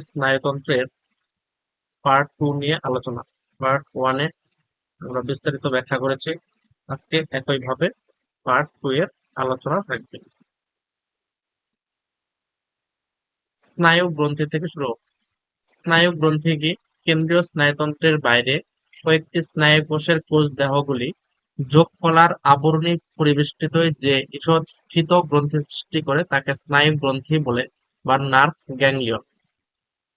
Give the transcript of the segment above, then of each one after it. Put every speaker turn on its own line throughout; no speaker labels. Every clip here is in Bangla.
স্নায়ুতন্ত্রের পার্ট টু নিয়ে আলোচনা। পার্ট ওয়ানে আমরা বিস্তারিত ব্যাখ্যা করেছি। আজকে একইভাবে পার্ট টু এর আলোচনা থাকবে। স্নায়ু গ্রন্থি থেকে শুরু স্নায়ু গ্রন্থি কি? কেন্দ্রীয় স্নায়ুতন্ত্রের বাইরে কয়েকটি স্নায়ু কোষের কোষ দেহগুলি যোগকলার আবরণী পরিবেষ্টিত যে ঈষৎ স্ফীত গ্রন্থি সৃষ্টি করে, তাকে স্নায়ু গ্রন্থি বলে বা নার্ভ গ্যাংলিয়ন।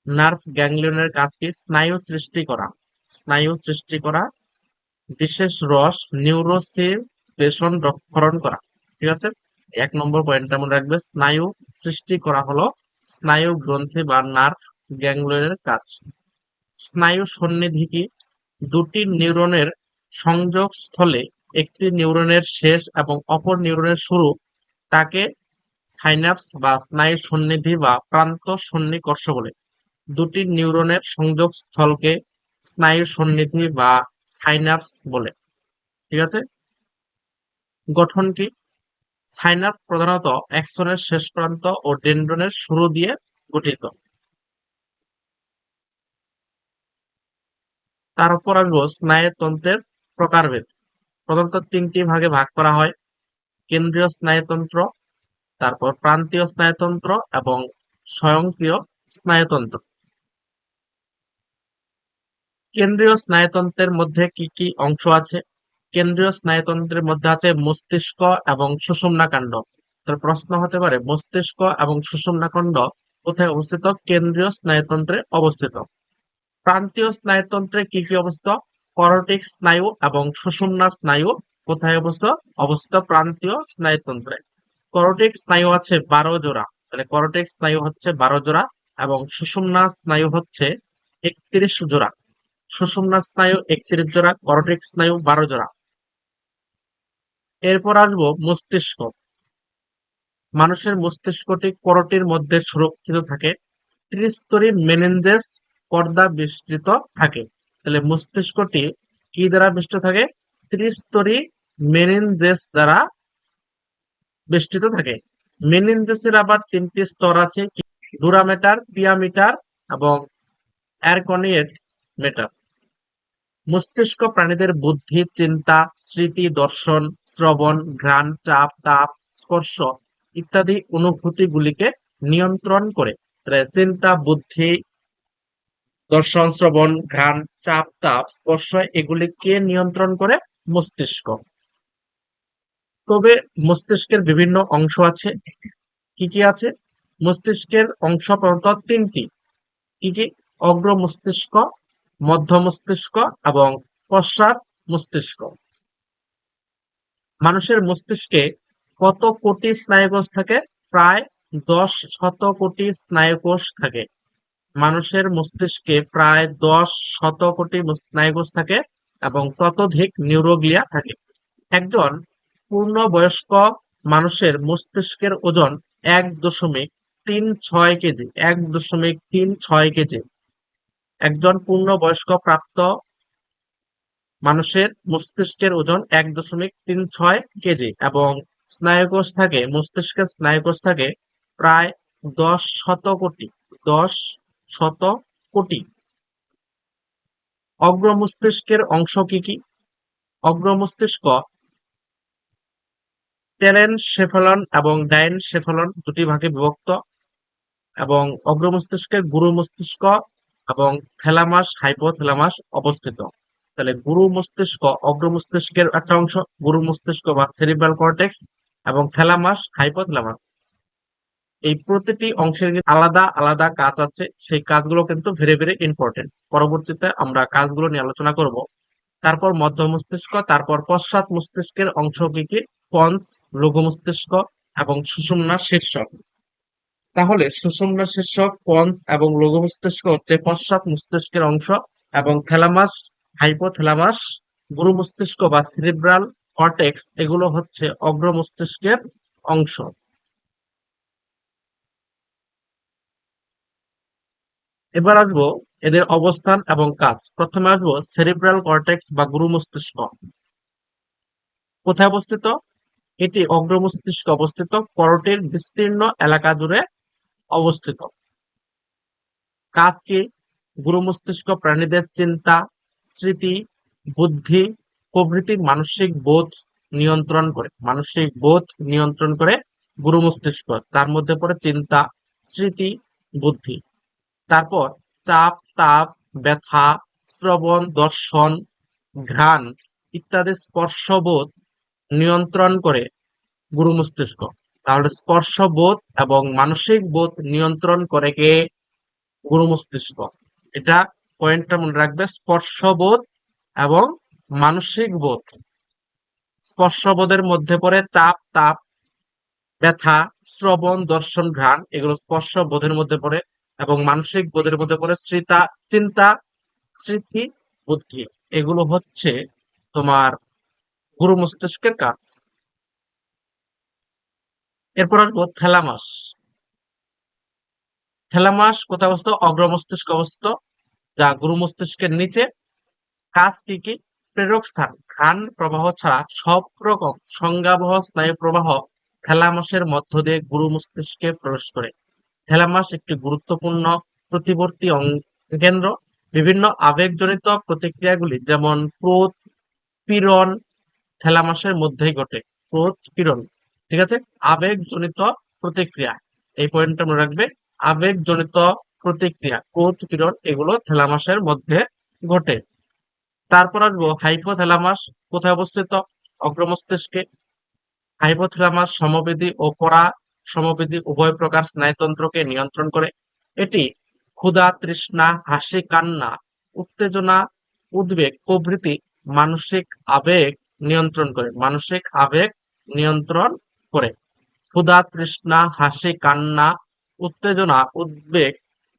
নার্ভ গ্যাংলিয়নের কাজ কি স্নায়ু সৃষ্টি করা। স্নায়ু সৃষ্টি করা, বিশেষ রস নিউরোসিপ্রেশন রক্ষরণ করা। ঠিক আছে? এক নম্বর পয়েন্টটা মনে রাখবে, স্নায়ু সৃষ্টি করা হলো স্নায়ু গ্রন্থি বা নার্ভ গ্যাংলিয়নের কাজ। স্নায়ু সন্নিধি কি? দুটি নিউরনের সংযোগ স্থলে একটি নিউরনের শেষ এবং অপর নিউরনের শুরু তাকে সাইনাপস বা স্নায়ু সন্নিধি বা প্রান্ত সন্নিকর্ষ বলে। দুটি নিউরনের সংযোগ স্থলকে স্নায়ু সন্নিধি বা সাইনাপস বলে। ঠিক আছে? গঠন কি? সাইনাপস প্রধানত অ্যাক্সনের শেষ প্রান্ত ও ডেন্ড্রনের শুরু দিয়ে গঠিত। তারপর আসব স্নায়ুতন্ত্রের প্রকারভেদ। প্রধানত তিনটি ভাগে ভাগ করা হয়। কেন্দ্রীয় স্নায়ুতন্ত্র, তারপর প্রান্তীয় স্নায়ুতন্ত্র এবং স্বয়ংক্রিয় স্নায়ুতন্ত্র। কেন্দ্রীয় স্নায়ুতন্ত্রের মধ্যে কি কি অংশ আছে? কেন্দ্রীয় স্নায়ুতন্ত্রের মধ্যে আছে মস্তিষ্ক এবং সুষুম্নাকাণ্ড। তার প্রশ্ন হতে পারে, মস্তিষ্ক এবং সুষুম্নাকাণ্ড কোথায় অবস্থিত? কেন্দ্রীয় স্নায়ুতন্ত্রে অবস্থিত। প্রান্তীয় স্নায়ুতন্ত্রে কি কি অবস্থিত? করটিক স্নায়ু এবং সুষুম্না স্নায়ু কোথায় অবস্থিত? অবস্থিত প্রান্তীয় স্নায়ুতন্ত্রে। করটিক স্নায়ু আছে বারো জোড়া তাহলে করটিক স্নায়ু হচ্ছে বারো জোড়া এবং সুষুম্না স্নায়ু হচ্ছে একত্রিশ জোড়া সুষুম্না স্নায়ু একত্রিশ জোড়া করটিক স্নায়ু, বারো জোড়া। এরপর আসব মস্তিষ্ক। মানুষের মস্তিষ্কটি করটির মধ্যে সুরক্ষিত থাকে। ত্রিস্তরী মেনেঞ্জেস পর্দা বিস্তৃত থাকে। তাহলে মস্তিষ্কটি কি দ্বারা বেষ্টিত থাকে? ত্রিস্তরী মেনেঞ্জেস দ্বারা বেষ্টিত থাকে। মেনেঞ্জেসের আবার তিনটি স্তর আছে ডুরামেটার, পিয়ামিটার এবং অ্যারকনিয়েট। মেটার মস্তিষ্ক প্রাণীদের বুদ্ধি, চিন্তা, স্মৃতি, দর্শন, শ্রবণ, ঘ্রাণ, চাপ, তাপ, স্পর্শ ইত্যাদি অনুভূতিগুলিকে নিয়ন্ত্রণ করে। চিন্তা, বুদ্ধি, দর্শন, শ্রবণ, ঘ্রাণ, চাপ, তাপ, স্পর্শ এগুলিকে নিয়ন্ত্রণ করে মস্তিষ্ক। তবে মস্তিষ্কের বিভিন্ন অংশ আছে। কি কি আছে? মস্তিষ্কের অংশ প্রধানত তিনটি। কি কি? অগ্র মস্তিষ্ক মধ্য মস্তিষ্ক এবং পশ্চাৎ মস্তিষ্ক। মানুষের মস্তিষ্কে কত কোটি স্নায়ুকোষ থাকে? প্রায় দশ শত কোটি স্নায়ুকোষ থাকে। মানুষের মস্তিষ্কে প্রায় দশ শত কোটি স্নায়ুকোষ থাকে এবং ততোধিক নিউরোগ্লিয়া থাকে। একজন পূর্ণবয়স্ক মানুষের মস্তিষ্কের ওজন এক দশমিক তিন ছয় কেজি, এক দশমিক তিন ছয় কেজি। একজন পূর্ণবয়স্ক প্রাপ্ত মানুষের মস্তিষ্কের ওজন এক দশমিক তিন ছয় কেজি এবং স্নায়ুকোষ থাকে, মস্তিষ্কের স্নায়ুকোষ থাকে প্রায় দশ শত কোটি, দশ শত কোটি। অগ্র মস্তিষ্কের অংশ কি কি? অগ্র মস্তিষ্ক টেলেনসেফালন এবং ডাইনসেফালন দুটি ভাগে বিভক্ত এবং অগ্র মস্তিষ্কের গুরু মস্তিষ্ক এবং থ্যালামাস, হাইপোথ্যালামাস অবস্থিত। তাহলে গুরু মস্তিষ্ক, অগ্র মস্তিষ্কের একটা অংশ, গুরু মস্তিষ্ক বা সেরিব্রাল কর্টেক্স এবং থ্যালামাস, হাইপোথ্যালামাস। এই প্রতিটি অংশের আলাদা আলাদা কাজ আছে। সেই কাজগুলো কিন্তু ভেরি ভেরি ইম্পর্টেন্ট পরবর্তীতে আমরা কাজগুলো নিয়ে আলোচনা করব। তারপর মধ্য মস্তিষ্ক, তারপর পশ্চাৎ মস্তিষ্কের অংশ কি কি? পঞ্চ, লঘু মস্তিষ্ক এবং সুষুম্না শীর্ষক। তাহলে সুষুম্না শীর্ষক পঞ্চ এবং লঘু মস্তিষ্ক হচ্ছে পশ্চাৎ মস্তিষ্কের অংশ এবং থ্যালামাস, হাইপোথ্যালামাস গুরু মস্তিষ্ক বা সিরিব্রাল কর্টেক্স এগুলো হচ্ছে অগ্র মস্তিষ্কের অংশ। এবার আসব এদের অবস্থান এবং কাজ। প্রথমে আসব সেরিব্রাল কর্টেক্স বা গুরু মস্তিষ্ক কোথায় অবস্থিত? এটি অগ্র মস্তিষ্কে অবস্থিত করটির বিস্তীর্ণ এলাকা জুড়ে অবস্থিত। কাজ কি গুরু মস্তিষ্ক, প্রাণীদের চিন্তা, স্মৃতি, বুদ্ধি, প্রভৃতি মানসিক বোধ নিয়ন্ত্রণ করে, মানসিক বোধ নিয়ন্ত্রণ করে গুরু মস্তিষ্ক। তার মধ্যে পড়ে চিন্তা, স্মৃতি, বুদ্ধি। তারপর চাপ, তাপ, ব্যথা, শ্রবণ, দর্শন, ঘ্রাণ ইত্যাদি স্পর্শবোধ নিয়ন্ত্রণ করে গুরু মস্তিষ্ক। তাহলে স্পর্শবোধ এবং মানসিক বোধ নিয়ন্ত্রণ করে কে? গুরু মস্তিষ্ক। এটা পয়েন্টটা মনে রাখবে, স্পর্শবোধ এবং মানসিক বোধ। স্পর্শবোধের মধ্যে পড়ে চাপ, তাপ, ব্যথা, শ্রবণ, দর্শন, ঘ্রাণ, এগুলো স্পর্শ বোধের মধ্যে পড়ে এবং মানসিক বোধের মধ্যে পড়ে স্মৃতা চিন্তা, স্মৃতি, বুদ্ধি। এগুলো হচ্ছে তোমার গুরু মস্তিষ্কের কাজ। এরপর আসব থ্যালামাস। থ্যালামাস কোথায় অবস্থিত? অগ্র মস্তিষ্ক অবস্থিত, যা গুরু মস্তিষ্কের নিচে। কাজ কি কি? প্রেরক স্থান। ঘ্রাণ প্রবাহ ছাড়া সব রকম সংজ্ঞাবহ স্নায়ু প্রবাহ থ্যালামাসের মধ্য দিয়ে গুরু মস্তিষ্কে প্রবেশ করে। থ্যালামাস একটি গুরুত্বপূর্ণ প্রতিবর্তী কেন্দ্র। বিভিন্ন আবেগজনিত প্রতিক্রিয়াগুলি যেমন ক্রোধ, পীড়ন থ্যালামাসের মধ্যেই ঘটে। ক্রোধ, পীড়ন। ঠিক আছে? আবেগজনিত প্রতিক্রিয়া। এই পয়েন্টটা মনে রাখবে। আবেগজনিত প্রতিক্রিয়া ক্রোধ পীড়ন এগুলো থ্যালামাসের মধ্যে ঘটে। তারপর আসব হাইপোথ্যালামাস কোথায় অবস্থিত? অগ্রমস্তিষ্কে। হাইপোথ্যালামাস সমবেদী ও পরা সমবেদী উভয় প্রকার স্নায়ুতন্ত্রকে নিয়ন্ত্রণ করে। এটি ক্ষুধা, তৃষ্ণা, হাসি, কান্না, উত্তেজনা, উদ্বেগ, প্রভৃতি মানসিক আবেগ নিয়ন্ত্রণ করে। মানসিক আবেগ নিয়ন্ত্রণ করে। ক্ষুধা তৃষ্ণা, হাসি, কান্না, উত্তেজনা, উদ্বেগ,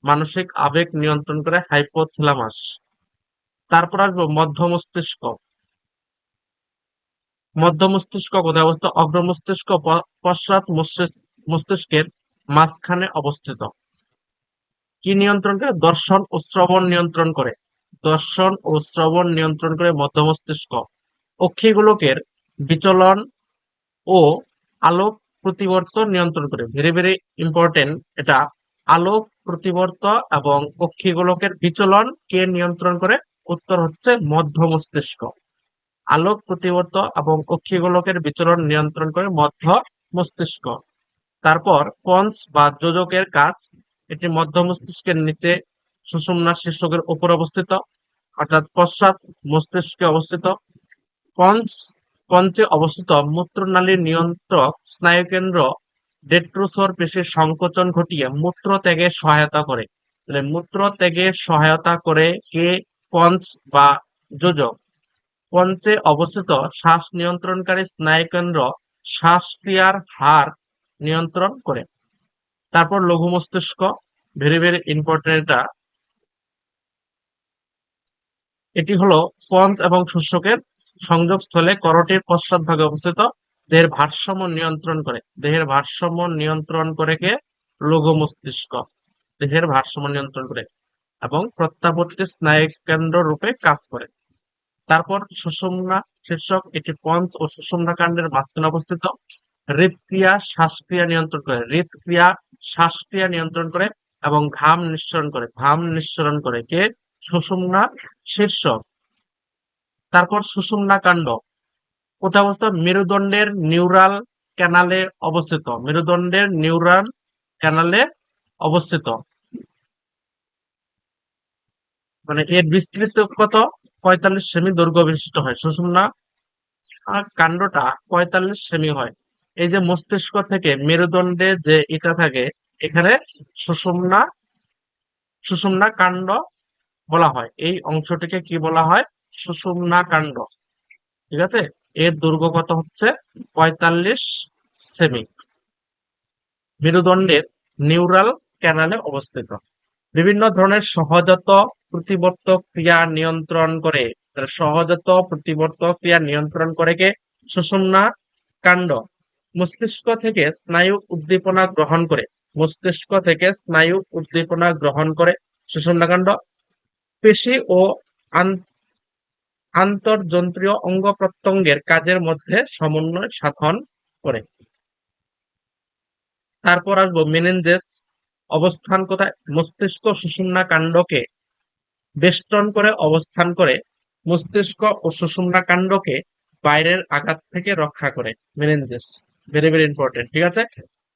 মানসিক আবেগ নিয়ন্ত্রণ করে হাইপোথ্যালামাস। তারপর আসব মধ্য মস্তিষ্ক মধ্য মস্তিষ্ক কোথায় অবস্থিত? অগ্র মস্তিষ্ক পশ্চাৎ মস্তিষ্কের মাঝখানে অবস্থিত। কি নিয়ন্ত্রণ করে? দর্শন ও শ্রবণ নিয়ন্ত্রণ করে। দর্শন ও শ্রবণ নিয়ন্ত্রণ করে মধ্য মস্তিষ্ক অক্ষিগোলকের বিচলন ও আলোক প্রতিবর্তন নিয়ন্ত্রণ করে। ভেরি ভেরি ইম্পর্টেন্ট এটা। আলোক প্রতিবর্ত এবং অক্ষিগোলকের বিচলন কে নিয়ন্ত্রণ করে? উত্তর হচ্ছে মধ্য মস্তিষ্ক। আলোক প্রতিবর্ত এবং অক্ষিগোলকের বিচলন নিয়ন্ত্রণ করে মধ্য মস্তিষ্ক। তারপর পঞ্চ বা যোজকের কাজ। এটি মধ্য মস্তিষ্কের নিচে সুষুম্না শীর্ষকের উপর অবস্থিত। অর্থাৎ পশ্চাৎ মস্তিষ্কে অবস্থিত। পঞ্চ পঞ্চে অবস্থিত মূত্রনালীর নিয়ন্ত্রক স্নায়ুকেন্দ্র ডেট্রোসর পেশির সংকোচন ঘটিয়ে মূত্র ত্যাগে সহায়তা করে। তাহলে মূত্র ত্যাগে সহায়তা করে কে পঞ্চ বা যোজক? পঞ্চে অবস্থিত শ্বাস নিয়ন্ত্রণকারী স্নায়ুকেন্দ্র শ্বাসক্রিয়ার হার নিয়ন্ত্রণ করে। তারপর লঘু মস্তিষ্ক ভেরি ভেরি ইম্পর্টেন্ট এটা। এটি হলো পঞ্চ এবং শস্যকের সংযোগস্থলে করটির পশ্চাৎভাগে অবস্থিত দেহের ভারসাম্য নিয়ন্ত্রণ করে। দেহের ভারসাম্য নিয়ন্ত্রণ করে কে? লঘু মস্তিষ্ক। দেহের ভারসাম্য নিয়ন্ত্রণ করে এবং প্রত্যাবর্তী স্নায়ু কেন্দ্র রূপে কাজ করে। তারপর সুষুম্না শীর্ষক এটি পঞ্চ ও সুষুম্না কাণ্ডের মাঝখানে অবস্থিত। হৃদক্রিয়া শ্বাসক্রিয়া নিয়ন্ত্রণ করে। হৃদক্রিয়া শ্বাসক্রিয়া নিয়ন্ত্রণ করে এবং ঘাম নিঃসরণ করে। ঘাম নিঃসরণ করে কে? সুষুম্না শীর্ষক। তারপর সুষুম্না কাণ্ড কোথায় মেরুদণ্ডের নিউরাল ক্যানালে অবস্থিত। মেরুদণ্ডের নিউরাল ক্যানালে অবস্থিত। মানে এর বিস্তৃত কত? পঁয়তাল্লিশ সেমি দৈর্ঘ্য বিশিষ্ট হয়। সুষুম্না কাণ্ডটা পঁয়তাল্লিশ সেমি হয়। এই যে মস্তিষ্ক থেকে মেরুদণ্ডে যে এটা থাকে, এখানে সুষুম্না সুষুম্না কাণ্ড বলা হয়। এই অংশটিকে কি বলা হয়? সুষুম্না কাণ্ড ঠিক আছে? এর দৈর্ঘ্য কত হচ্ছে পঁয়তাল্লিশ সেমি। মেরুদণ্ডের নিউরাল ক্যানালে অবস্থিত। বিভিন্ন ধরনের সহজাত প্রতিবর্ত ক্রিয়া নিয়ন্ত্রণ করে। সহজাত প্রতিবর্ত ক্রিয়া নিয়ন্ত্রণ করে কে? সুষুম্না কাণ্ড মস্তিষ্ক থেকে স্নায়ু উদ্দীপনা গ্রহণ করে। মস্তিষ্ক থেকে স্নায়ু উদ্দীপনা গ্রহণ করে। সুষুম্নাকাণ্ড। পেশি ও আন্তর্যন্ত্রীয় অঙ্গ প্রত্যঙ্গের কাজের মধ্যে সমন্বয় সাধন করে। তারপর আসব মেনেঞ্জেস অবস্থান কোথায়? মস্তিষ্ক সুষুম্না কাণ্ডকে বেষ্টন করে অবস্থান করে। মস্তিষ্ক ও সুষুম্না কাণ্ডকে বাইরের আঘাত থেকে রক্ষা করে। মেনেঞ্জেস ভেরি ভেরি ইম্পর্টেন্ট ঠিক আছে?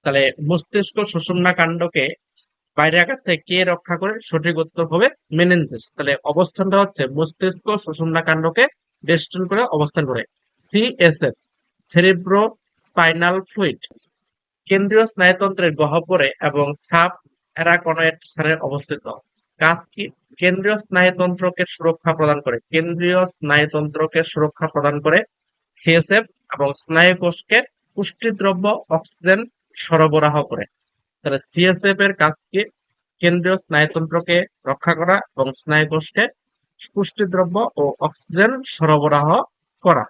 তাহলে মস্তিষ্ক সুষুম্না কাণ্ডকে বাইরে আঘাত থেকে কে রক্ষা করে সঠিক উত্তর হবে মেনেঞ্জেস তাহলে অবস্থানটা হচ্ছে মস্তিষ্ক সুষুম্না কাণ্ডকে বেষ্টন করে অবস্থান করে। সিএসএফ সেরিব্রো স্পাইনাল ফ্লুইড কেন্দ্রীয় স্নায়ুতন্ত্রের গহ্বরে এবং সাব অ্যারাকনয়েড স্থানে অবস্থিত। কাজ কি? কেন্দ্রীয় স্নায়ুতন্ত্রকে সুরক্ষা প্রদান করে। কেন্দ্রীয় স্নায়ুতন্ত্রকে সুরক্ষা প্রদান করে সিএসএফ এবং স্নায়ুকোষকে পুষ্টিদ্রব্য, অক্সিজেন সরবরাহ করে। সিএসএফ এর কাজকে কেন্দ্রীয় স্নায়ুতন্ত্রকে রক্ষা করা এবং স্নায়ুকোষকে পুষ্টিদ্রব্য ও অক্সিজেন সরবরাহ করা।